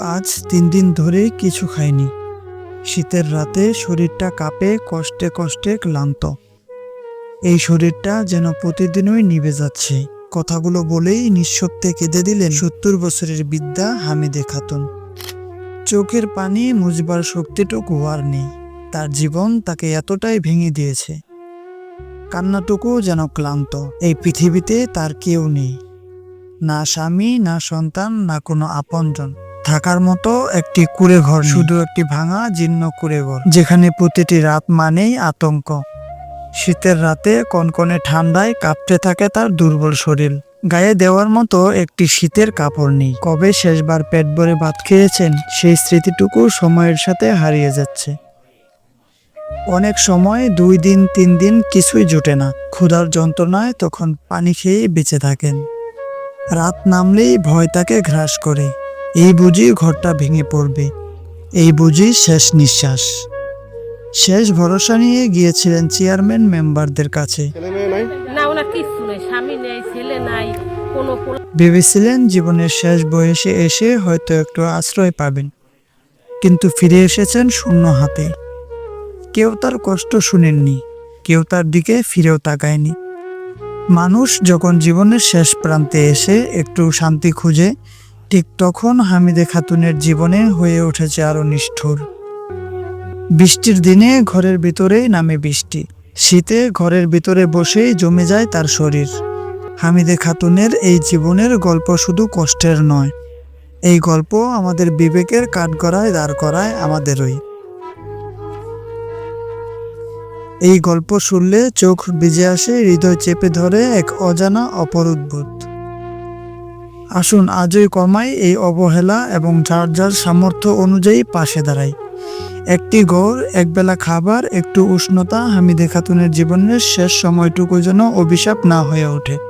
আজ তিন দিন ধরে কিছু খাইনি। শীতের রাতে শরীরটা কাঁপে, কষ্টে কষ্টে ক্লান্ত। এই শরীরটা যেন প্রতিদিনই নিভে যাচ্ছে। কথাগুলো বলেই নিঃশব্দে কেঁদে দিলেন সত্তর বছরের বিদ্যা হামিদে খাতুন। চোখের পানি মুজবার শক্তিটুকু আর নেই। তার জীবন তাকে এতটাই ভেঙে দিয়েছে। কান্নাটুকু যেন ক্লান্ত। এই পৃথিবীতে তার কেউ নেই। না স্বামী, না সন্তান, না কোনো আপনজন। থাকার মতো একটি কুড়ে ঘর শুধু একটি ভাঙা জীর্ণ কুড়ে ঘর যেখানে প্রতিটি রাত মানেই আতঙ্ক। শীতের রাতে কনকনে ঠান্ডায় কাঁপতে থাকে তার দুর্বল শরীর। গায়ে দেওয়ার মতো একটি শীতের কাপড় নেই। কবে শেষবার পেট ভরে ভাত খেয়েছেন সেই স্মৃতিটুকু সময়ের সাথে হারিয়ে যাচ্ছে। অনেক সময় দুই দিন তিন দিন কিছুই জুটে না। ক্ষুধার যন্ত্রণায় তখন পানি খেয়েই বেঁচে থাকেন। রাত নামলেই ভয় তাকে গ্রাস করে। এই বুঝি ঘরটা ভেঙে পড়বে। এই বুঝি শেষ নিঃশ্বাস। শেষ ভরসা নিয়ে গিয়েছিলেন চেয়ারম্যান মেম্বারদের কাছে। ছেলে মেয়ে নাই? না ওনার কিচ্ছু নেই স্বামী নেই ছেলে নাই কোনো পোলা- ভেবেছিলেন জীবনের শেষ বয়সে এসে হয়তো একটু আশ্রয় পাবেন কিন্তু ফিরে এসেছেন শূন্য হাতে। কেউ তার কষ্ট শুনেননি কেউ তার দিকে ফিরেও তাকায়নি। মানুষ যখন জীবনের শেষ প্রান্তে এসে একটু শান্তি খুঁজে ঠিক তখন হামিদে খাতুনের জীবনে হয়ে উঠেছে আরও নিষ্ঠুর। বৃষ্টির দিনে ঘরের ভিতরেই নামে বৃষ্টি। শীতে ঘরের ভিতরে বসেই জমে যায় তার শরীর। হামিদে খাতুনের এই জীবনের গল্প শুধু কষ্টের নয়, এই গল্প আমাদের বিবেকের কাঠগড়ায় দাঁড় করায় আমাদেরই। এই গল্প শুনলে চোখ ভিজে আসে, হৃদয় চেপে ধরে এক অজানা অপরুদ্ভূত। আসুন, আজই কমাই এই অবহেলা এবং যার যার সামর্থ্য অনুযায়ী পাশে দাঁড়াই। একটি ঘর একবেলা খাবার, একটু উষ্ণতা, হামিদে খাতুনের জীবনের শেষ সময়টুকু যেন অভিশাপ না হয়ে ওঠে।